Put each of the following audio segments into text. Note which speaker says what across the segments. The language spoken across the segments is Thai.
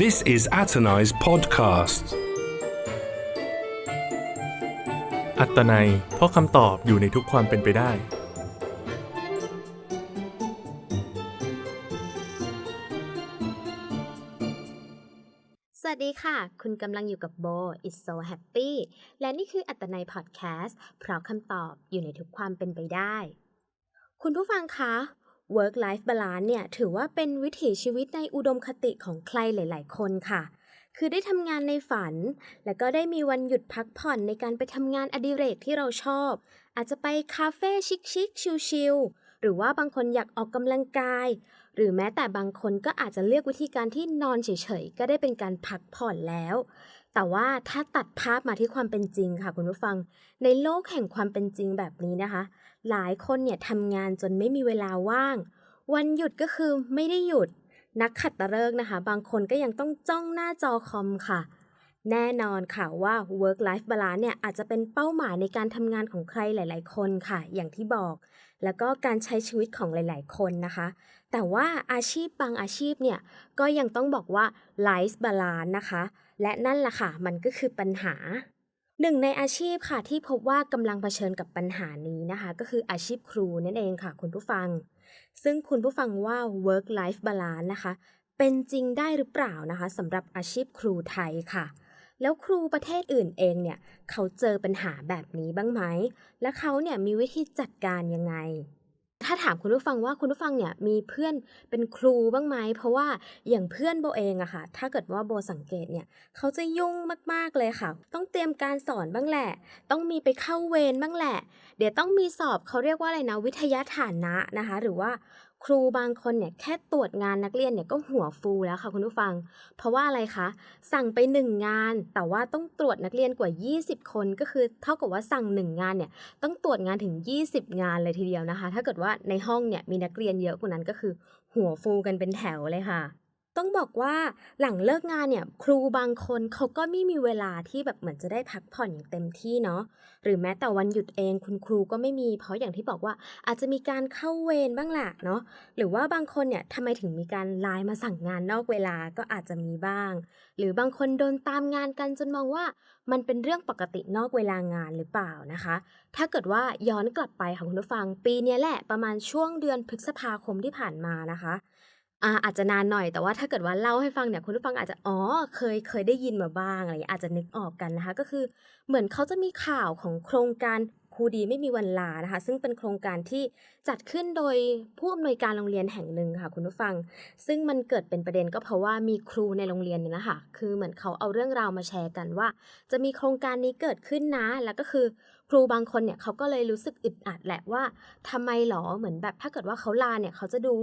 Speaker 1: This is Atanai's podcast.
Speaker 2: อัตนัยเพราะคำตอบอยู่ในทุกความเป็นไปได้
Speaker 3: สวัสดีค่ะ คุณกำลังอยู่กับโบ It's so happy และนี่คืออัตนัยพอดแคสต์เพราะคำตอบอยู่ในทุกความเป็นไปได้ คุณผู้ฟังคะ work life balance เนี่ยถือว่าเป็นวิถีชีวิตในอุดมคติของใครหลาย ๆ คนค่ะ คือได้ทำงานในฝัน แล้วก็ได้มีวันหยุดพักผ่อนในการไปทำงานอดิเรกที่เราชอบ อาจจะไปคาเฟ่ชิคๆชิลๆหรือว่าบางคนอยากออกกำลังกาย หรือแม้แต่บางคนก็อาจจะเลือกวิธีการที่นอนเฉยๆ ก็ได้เป็นการพักผ่อนแล้ว แต่ว่าถ้าตัดภาพมาที่ความเป็นจริงค่ะคุณผู้ฟัง ในโลกแห่งความเป็นจริงแบบนี้นะคะ หลายคนเนี่ยทำงานจนไม่มีเวลาว่าง วันหยุดก็คือไม่ได้หยุดนักขัดตะเลิกนะคะ บางคนก็ยังต้องจ้องหน้าจอคอมค่ะ แน่นอนค่ะว่า work life balance เนี่ยอาจจะเป็นเป้าหมายในการทำงานของใครหลาย ๆ คนค่ะ อย่างที่บอก แล้วก็การใช้ชีวิตของหลาย ๆ คนนะคะ แต่ว่าอาชีพบางอาชีพเนี่ยก็ยังต้องบอกว่า life balance นะคะ และนั่นแหละค่ะ มันก็คือปัญหาหนึ่งในอาชีพค่ะที่พบว่ากำลังเผชิญกับปัญหานี้นะคะ ก็คืออาชีพครูนั่นเองค่ะ คุณผู้ฟัง ซึ่งคุณผู้ฟังว่า work life balance นะคะ เป็นจริงได้หรือเปล่านะคะสำหรับอาชีพครูไทยค่ะ แล้วครูประเทศอื่นเองเนี่ย เขาเจอปัญหาแบบนี้บ้างไหม และเขาเนี่ยมีวิธีจัดการยังไง ถ้าถามคุณผู้ฟังว่าคุณผู้ฟังเนี่ยมีเพื่อนเป็นครูบ้างไหมเพราะว่าอย่างเพื่อนโบเองอะค่ะ ถ้าเกิดว่าโบสังเกตเนี่ยเขาจะยุ่งมากๆเลยค่ะ ต้องเตรียมการสอนบ้างแหละ ต้องมีไปเข้าเวรบ้างแหละ เดี๋ยวต้องมีสอบเขาเรียกว่าอะไรนะวิทยาฐานะนะคะ หรือว่า ครูบางคนเนี่ยแค่ตรวจงานนักเรียนเนี่ยก็หัวฟูแล้วค่ะคุณผู้ฟัง เพราะว่าอะไรคะ สั่งไปหนึ่งงาน แต่ว่าต้องตรวจนักเรียนกว่า 20 คน ก็คือเท่ากับว่าสั่งหนึ่งงานเนี่ยต้องตรวจงานถึง 20 งานเลยทีเดียวนะคะ ถ้าเกิดว่าในห้องเนี่ยมีนักเรียนเยอะกว่านั้นก็คือ หัวฟูกันเป็นแถวเลยค่ะ ต้องบอกว่าหลังเลิกงานเนี่ยครูบางคนเขาก็ไม่มีเวลาที่แบบเหมือนจะได้พักผ่อนอย่างเต็มที่เนาะหรือแม้แต่วันหยุดเองคุณครูก็ไม่มี เพราะอย่างที่บอกว่าอาจจะมีการเข้าเวรบ้างแหละเนาะหรือว่าบางคนเนี่ยทำไมถึงมีการไลน์มาสั่งงานนอกเวลาก็อาจจะมีบ้าง หรือบางคนโดนตามงานกันจนมองว่ามันเป็นเรื่องปกตินอกเวลางานหรือเปล่านะคะ ถ้าเกิดว่าย้อนกลับไปค่ะคุณผู้ฟังปีนี้แหละประมาณช่วงเดือนพฤษภาคมที่ผ่านมานะคะ อ่าอาจจะนานหน่อยแต่ว่าถ้าเกิดว่าเล่าให้ฟังเนี่ยคุณผู้ฟังอาจจะอ๋อเคยเคยได้ยินมาบ้างอะไรอย่างเงี้ยอาจจะนึกออกกันนะคะ ก็คือเหมือนเขาจะมีข่าวของโครงการครูดีไม่มีวันลานะคะ ซึ่งเป็นโครงการที่จัดขึ้นโดยผู้อำนวยการโรงเรียนแห่งหนึ่งค่ะ คุณผู้ฟัง ซึ่งมันเกิดเป็นประเด็นก็เพราะว่ามีครูในโรงเรียนเนี่ยนะคะคือเหมือนเขาเอาเรื่องราวมาแชร์กันว่า จะมีโครงการนี้เกิดขึ้นนะ แล้วก็คือ รูบางคนเนี่ยเขาก็เลยรู้สึกอึดอัดแหละว่าทำไมหรอเหมือนแบบถ้าเกิดว่าเขาลาเนี่ยเขาจะดู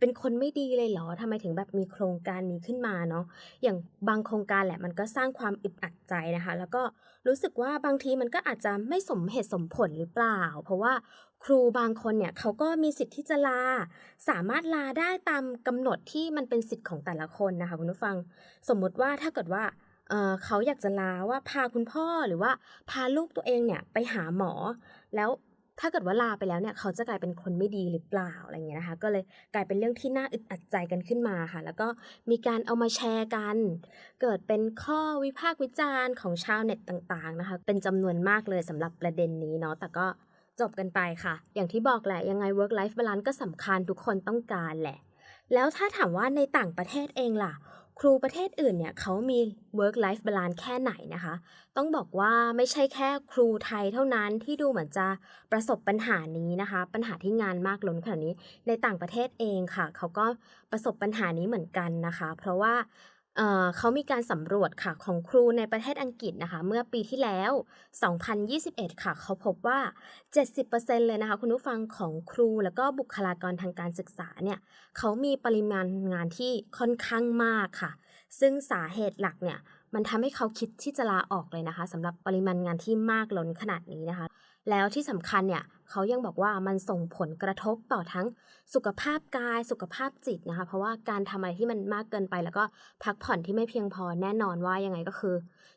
Speaker 3: เป็นคนไม่ดีเลยเหรอทำไมถึงแบบมีโครงการนี้ขึ้นมาเนาะอย่างบางโครงการแหละมันก็สร้างความอึดอัดใจนะคะ แล้วก็รู้สึกว่าบางทีมันก็อาจจะไม่สมเหตุสมผลหรือเปล่า เพราะว่าครูบางคนเนี่ยเขาก็มีสิทธิ์ที่จะลา สามารถลาได้ตามกำหนดที่มันเป็นสิทธิ์ของแต่ละคนนะคะคุณผู้ฟัง สมมุติว่าถ้าเกิดว่า เขาอยากจะลาว่าพาคุณพ่อหรือว่าพาลูกตัวเองเนี่ยไปหาหมอ แล้วถ้าเกิดว่าลาไปแล้วเนี่ยเขาจะกลายเป็นคนไม่ดีหรือเปล่าอะไรเงี้ยนะคะ ก็เลยกลายเป็นเรื่องที่น่าอึดอัดใจกันขึ้นมาค่ะ แล้วก็มีการเอามาแชร์กัน เกิดเป็นข้อวิพากษ์วิจารณ์ของชาวเน็ตต่างๆนะคะ เป็นจำนวนมากเลยสำหรับประเด็นนี้เนาะแต่ก็จบกันไปค่ะ อย่างที่บอกแหละยังไง work life balance ก็สำคัญทุกคนต้องการแหละ แล้วถ้าถามว่าในต่างประเทศเองล่ะ ครูประเทศอื่นเนี่ยเขามี work life balance แค่ไหนนะคะ ต้องบอกว่าไม่ใช่แค่ครูไทยเท่านั้นที่ดูเหมือนจะประสบปัญหานี้นะคะ ปัญหาที่งานมากล้นขนาดนี้ในต่างประเทศเองค่ะ เขาก็ประสบปัญหานี้เหมือนกันนะคะ เพราะว่า เขามีการสำรวจค่ะของครูในประเทศอังกฤษนะคะเมื่อปีที่แล้ว 2021 ค่ะ เขาพบว่า 70%เลยนะคะคุณผู้ฟังของครูแล้วก็บุคลากรทางการศึกษาเนี่ยเขามีปริมาณงานที่ค่อนข้างมากค่ะ ซึ่งสาเหตุหลักเนี่ยมันทำให้เขาคิดที่จะลาออกเลยนะคะสำหรับปริมาณงานที่มากล้นขนาดนี้นะคะ แล้วที่สำคัญเนี่ยเขายังบอกว่ามันส่งผลกระทบต่อทั้งสุขภาพกาย สุขภาพจิตนะคะ เพราะว่าการทำอะไรที่มันมากเกินไป แล้วก็พักผ่อนที่ไม่เพียงพอแน่นอนว่ายังไงก็คือ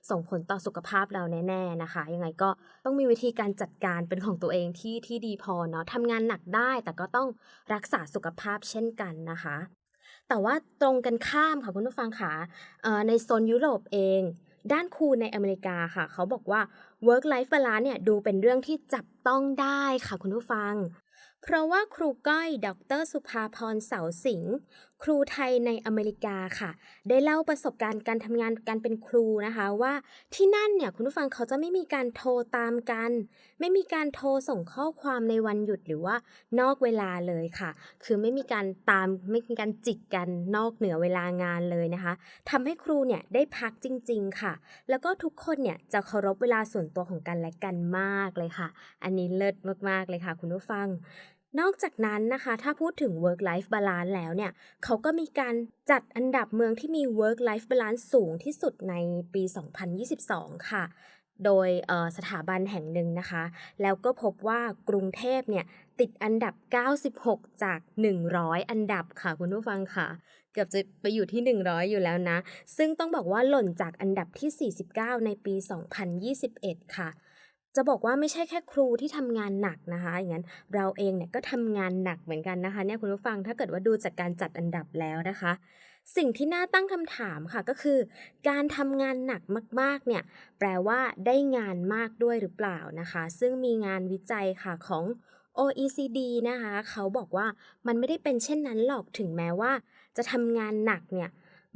Speaker 3: ส่งผลต่อสุขภาพเราแน่ๆนะคะ ยังไงก็ต้องมีวิธีการจัดการเป็นของตัวเองที่ที่ดีพอเนาะทำงานหนักได้ แต่ก็ต้องรักษาสุขภาพเช่นกันนะคะ แต่ว่าตรงกันข้ามค่ะคุณผู้ฟังค่ะในโซนยุโรปเอง ด้านครูในอเมริกาค่ะ เขาบอกว่า work life balance เนี่ยดูเป็นเรื่องที่จับต้องได้ค่ะคุณผู้ฟัง เพราะว่าครูก้อย ดร สุภาพรเสาสิงห์ ครูไทยในอเมริกาค่ะ ได้เล่าประสบการณ์การทำงานการเป็นครูนะคะว่าที่นั่นเนี่ยคุณผู้ฟังเขาจะไม่มีการโทรตามกัน ไม่มีการโทรส่งข้อความในวันหยุดหรือว่านอกเวลาเลยค่ะ คือไม่มีการตามไม่มีการจิกกันนอกเหนือเวลางานเลยนะคะทำให้ครูเนี่ยได้พักจริง ๆค่ะ แล้วก็ทุกคนเนี่ยจะเคารพเวลาส่วนตัวของกันและกันมากเลยค่ะ อันนี้เลิศมากๆเลยค่ะ คุณผู้ฟัง นอกจากนั้นนะคะถ้าพูดถึง work life balance แล้วเนี่ยเขาก็มีการจัดอันดับเมืองที่มี work life balance สูงที่สุดในปี 2022 ค่ะ โดยสถาบันแห่งหนึ่งนะคะ แล้วก็พบว่ากรุงเทพเนี่ยติดอันดับ 96 จาก 100 อันดับค่ะคุณผู้ฟังค่ะ เกือบจะไปอยู่ที่ 100 อยู่แล้วนะ ซึ่งต้องบอกว่าหล่นจากอันดับที่ 49 ในปี 2021 ค่ะ จะบอกว่าไม่ใช่แค่ครูที่ทำงานหนักนะคะอย่างนั้นเราเองเนี่ยก็ทำงานหนักเหมือนกันนะคะเนี่ยคุณผู้ฟังถ้าเกิดว่าดูจากการจัดอันดับแล้วนะคะ สิ่งที่น่าตั้งคำถามค่ะก็คือ การทำงานหนักมากๆเนี่ยแปลว่าได้งานมากด้วยหรือเปล่านะคะ ซึ่งมีงานวิจัยค่ะของ OECD นะคะเขาบอกว่ามันไม่ได้เป็นเช่นนั้นหรอกถึงแม้ว่า จะทำงานหนักเนี่ย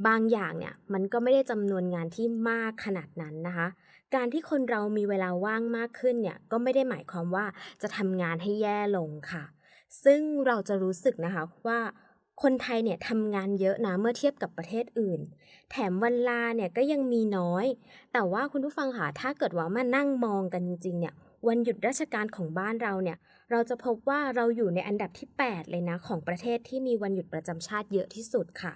Speaker 3: บางอย่างเนี่ยมันก็ไม่ได้จำนวนงานที่มากขนาดนั้นนะคะ การที่คนเรามีเวลาว่างมากขึ้นเนี่ยก็ไม่ได้หมายความว่าจะทำงานให้แย่ลงค่ะ ซึ่งเราจะรู้สึกนะคะว่าคนไทยเนี่ยทำงานเยอะนะเมื่อเทียบกับประเทศอื่น แถมวันลาเนี่ยก็ยังมีน้อย แต่ว่าคุณผู้ฟังค่ะถ้าเกิดว่ามานั่งมองกันจริงๆเนี่ย วันหยุดราชการของบ้านเราเนี่ย เราจะพบว่าเราอยู่ในอันดับที่ 8 เลยนะของประเทศที่มีวันหยุดประจำชาติเยอะที่สุดค่ะ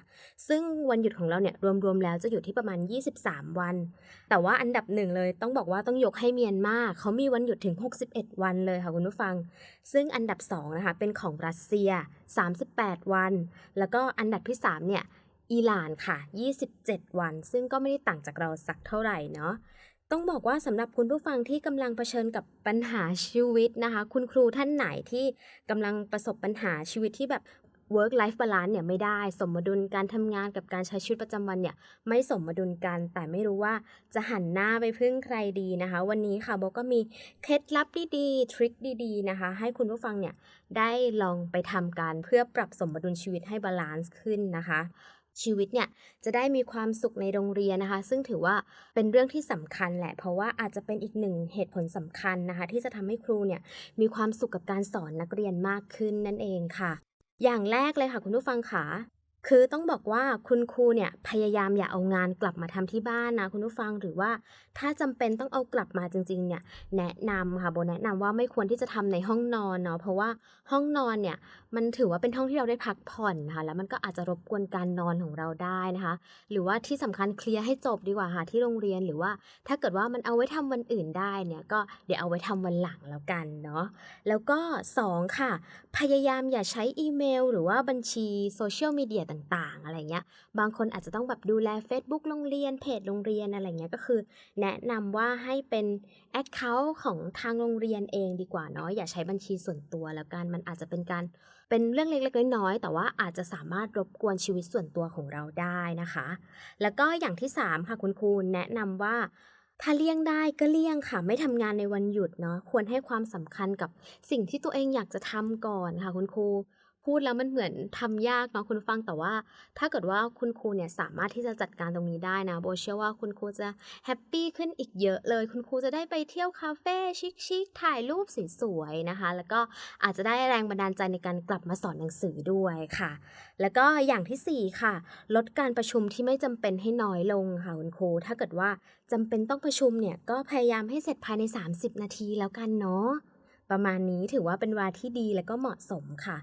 Speaker 3: ซึ่งวันหยุดของเราเนี่ยรวมๆแล้วจะอยู่ที่ประมาณ 23 วัน แต่ว่าอันดับหนึ่งเลยต้องบอกว่าต้องยกให้เมียนมาเขามีวันหยุดถึง 61 วันเลยค่ะคุณผู้ฟัง ซึ่งอันดับ2นะคะเป็นของรัสเซีย 38 วัน แล้วก็อันดับที่3เนี่ยอิหร่านค่ะ 27 วัน ซึ่งก็ไม่ได้ต่างจากเราสักเท่าไหร่เนาะ ต้องบอกว่าสำหรับคุณผู้ฟังที่กำลังเผชิญกับปัญหาชีวิตนะคะ คุณครูท่านไหนที่กำลังประสบปัญหาชีวิตที่แบบ work life balance เนี่ยไม่ได้ สมดุลการทำงานกับการใช้ชีวิตประจำวันเนี่ยไม่สมดุลกัน แต่ไม่รู้ว่าจะหันหน้าไปพึ่งใครดีนะคะ วันนี้ค่ะโบก็มีเคล็ดลับดีๆ ทริคดีๆนะคะ ให้คุณผู้ฟังเนี่ยได้ลองไปทำกันเพื่อปรับสมดุลชีวิตให้บาลานซ์ขึ้นนะคะ ชีวิตเนี่ยจะได้มีความสุขในโรงเรียนนะคะ ซึ่งถือว่าเป็นเรื่องที่สำคัญแหละ เพราะว่าอาจจะเป็นอีกหนึ่งเหตุผลสำคัญนะคะ ที่จะทำให้ครูเนี่ยมีความสุขกับการสอนนักเรียนมากขึ้นนั่นเองค่ะ อย่างแรกเลยค่ะคุณผู้ฟังขา คือต้องบอกว่าคุณครูเนี่ยพยายามอย่าเอางานกลับมาทำที่บ้านนะคุณผู้ฟังหรือว่าถ้าจำเป็นต้องเอากลับมาจริงๆเนี่ยแนะนำค่ะโบแนะนำว่าไม่ควรที่จะทำในห้องนอนเนาะเพราะว่าห้องนอนเนี่ยมันถือว่าเป็นห้องที่เราได้พักผ่อนนะคะแล้วมันก็อาจจะรบกวนการนอนของเราได้นะคะ หรือว่าที่สำคัญเคลียร์ให้จบดีกว่าค่ะที่โรงเรียนหรือว่า ถ้าเกิดว่ามันเอาไว้ทำวันอื่นได้เนี่ยก็เดี๋ยวเอาไว้ทำวันหลังแล้วกันเนาะแล้วก็ 2 ค่ะ พยายามอย่าใช้อีเมล หรือว่าบัญชีโซเชียลมีเดียต่างๆ อะไรเงี้ย บางคนอาจจะต้องแบบดูแล Facebook โรงเรียนเพจโรงเรียนอะไรเงี้ยก็คือ แนะนำว่าให้เป็น Account ของทางโรงเรียนเองดีกว่าเนาะอย่าใช้บัญชีส่วนตัวแล้วกันมันอาจจะเป็นการเป็นเรื่องเล็กๆน้อยๆแต่ว่าอาจจะสามารถรบกวนชีวิตส่วนตัวของเราได้นะคะ แล้วก็อย่างที่ 3 ค่ะคุณครูแนะนำว่าถ้าเลี่ยงได้ก็เลี่ยงค่ะ ไม่ทำงานในวันหยุดเนาะควรให้ความสำคัญกับสิ่งที่ตัวเองอยากจะทำก่อนค่ะคุณครู พูดแล้วมันเหมือนทำยากเนาะคุณฟังแต่ว่า ถ้าเกิดว่าคุณครูเนี่ยสามารถที่จะจัดการตรงนี้ได้นะโบเชื่อว่าคุณครูจะแฮปปี้ขึ้นอีกเยอะเลย คุณครูจะได้ไปเที่ยวคาเฟ่ชิคๆถ่ายรูปสวยๆนะคะ แล้วก็อาจจะได้แรงบันดาลใจในการกลับมาสอนหนังสือด้วยค่ะ แล้วก็อย่างที่ 4 ค่ะ ลดการประชุมที่ไม่จำเป็นให้น้อยลงค่ะคุณครู ถ้าเกิดว่าจำเป็นต้องประชุมเนี่ยก็พยายามให้เสร็จภายใน 30 นาทีแล้วกันเนาะประมาณนี้ถือว่าเป็นวาที่ดีและก็เหมาะสมค่ะ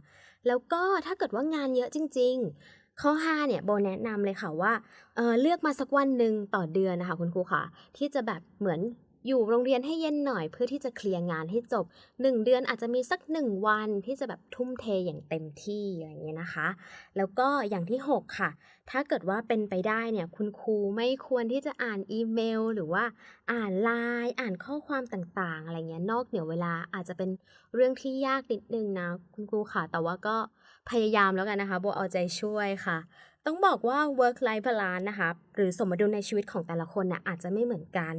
Speaker 3: แล้วก็ถ้าเกิดว่างานเยอะจริง ๆ ข้อ 5 เนี่ยโบแนะนำเลยค่ะว่าเเลือกมาสักวันหนึ่งต่อเดือนนะคะคุณครูค่ะ ที่จะแบบเหมือน อยู่โรงเรียนให้เย็นหน่อยเพื่อที่จะเคลียร์งานให้จบ 1 เดือนอาจจะมีสัก 1 วันที่จะแบบทุ่มเทอย่างเต็มที่อะไรเงี้ยนะคะ แล้วก็อย่างที่ 6 ค่ะ ถ้าเกิดว่าเป็นไปได้เนี่ยคุณครูไม่ควรที่จะอ่านอีเมล หรือว่าอ่านไลน์อ่านข้อความต่างๆ อะไรเงี้ยนอกเหนือเวลาอาจจะเป็นเรื่องที่ยากนิดนึงนะคุณครูค่ะ แต่ว่าก็พยายามแล้วกันนะคะโบเอาใจช่วยค่ะ ต้องบอกว่า work life balance นะคะหรือสมดุลในชีวิตของแต่ละคนน่ะอาจจะไม่เหมือนกัน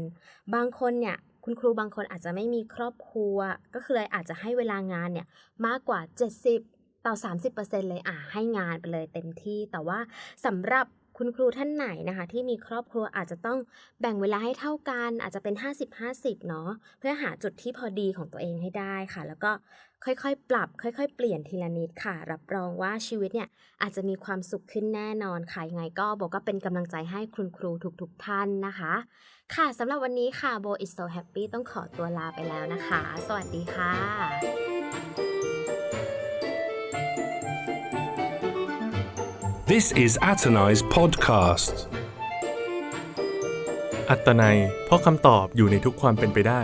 Speaker 3: บางคนเนี่ยคุณครูบางคนอาจจะไม่มีครอบครัว ก็คือเลยอาจจะให้เวลางานเนี่ยมากกว่า 70 ต่อ 30%เลยอะให้งานไปเลยเต็มที่ แต่ว่าสำหรับคุณครูท่านไหนนะคะ ที่มีครอบครัวอาจจะต้องแบ่งเวลาให้เท่ากัน อาจจะเป็น 50-50 เนาะเพื่อหาจุดที่พอดีของตัวเองให้ได้ค่ะ แล้วก็ ค่อยๆ ปรับ ค่อย ๆ เปลี่ยนทีละนิดค่ะ รับรองว่าชีวิตเนี่ยอาจจะมีความสุขขึ้นแน่นอนค่ะยังไงก็โบก็เป็นกำลังใจให้คุณครูทุกๆท่านนะคะ ค่ะสำหรับวันนี้ค่ะโบ is so happy ต้องขอตัวลาไปแล้วนะคะ สวัสดีค่ะ
Speaker 1: This is Atonai's podcast.
Speaker 2: อัตนัยเพราะคำตอบอยู่ในทุกความเป็นไปได้